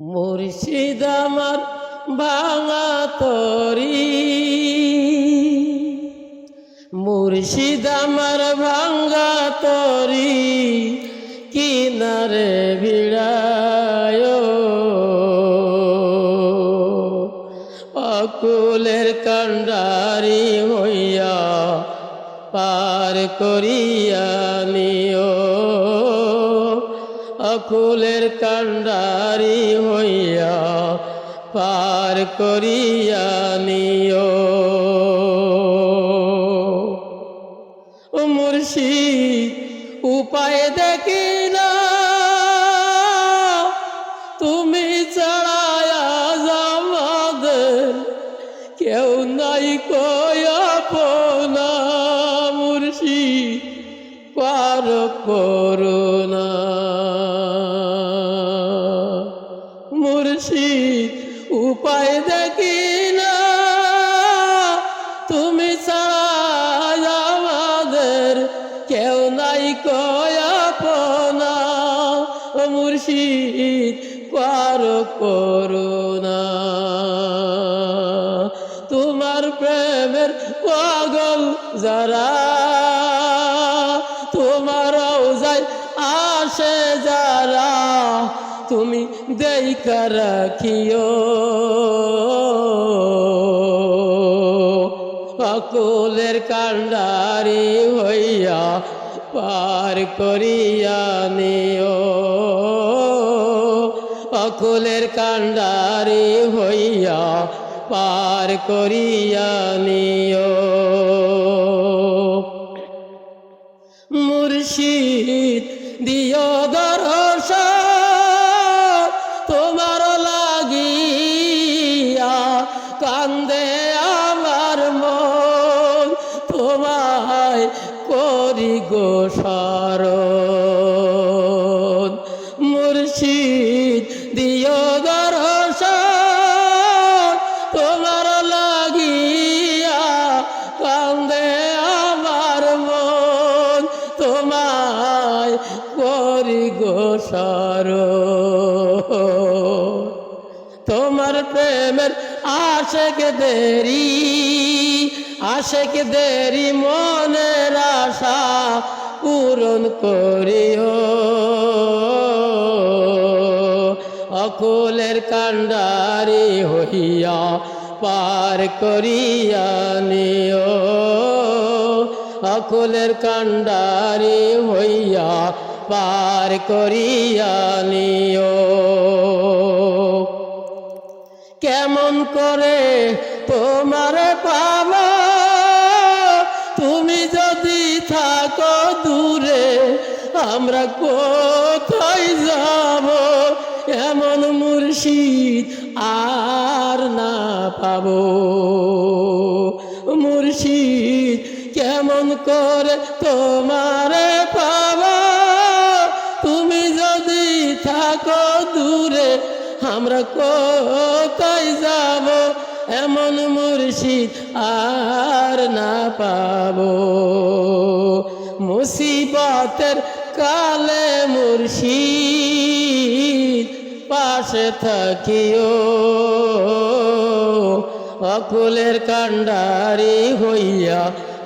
মুর্শিদ আমার ভাঙা তরি। মুর্শিদ আমার ভাঙ্গা তরি, কিনারে ভিড়ায়। অকুলের কান্ডারি হইয়া পার করিয়া নিও অকুলের কান্ডারি হইয়া পার করিয়া নিও। ও মুর্শিদ, উপায় দেখি না। তুমি চড়ায়া জামাদের কেউ নাই কয়পনা মুর্শিদ, পার মুর্শিদ, উপায় দেখি না। তুমি আমাদের কেউ নাই কয়াপনা ও মুর্শিদ, পার করুণা তোমার প্রেমের পাগল যারা, তোমার যায় আসে যারা তুমি দেখা রাখিও। অকুলের কান্ডারি হইয়া পার করিয়া নিও। অকুলের কান্ডারি হইয়া পার করিয়া নিও। করি গো সারণ মুর্শিদ দিও তোমার লাগিয়া কান্দে আমার মন। তোমায় করি গো সারণ তোমার প্রেমের আশেক দেরি। আশেক দেরি মনের আশা পূরণ করিও। অকুলের কান্ডারি হইয়া পার করিয়া নিও। অকুলের কান্ডারি হইয়া পার করিয়া নিও। কেমন করে আমরা কোথায় যাব? এমন মুর্শিদ আর না পাব। মুর্শিদ, কেমন করে তোমার পাব? তুমি যদি থাকো দূরে, আমরা কোথায় যাব? এমন মুর্শিদ আর না পাবো। মুসিবতের কালে মুর্শিদ পাশে থাকিও। অকুলের কান্ডারি হইয়া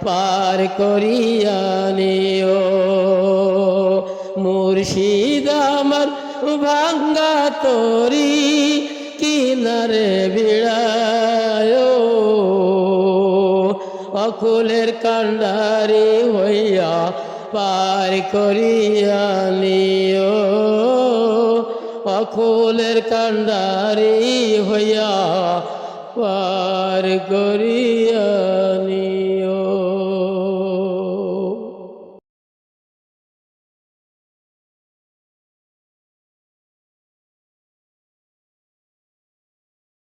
পার করিয়া নিও। মুর্শিদ আমার ভাঙ্গা তরি কিনারে বিড়ায় অকুলের কান্ডারি হইয়া পার করিয়া নিও। অকুলের কান্ডারি হইয়া পার করিয়া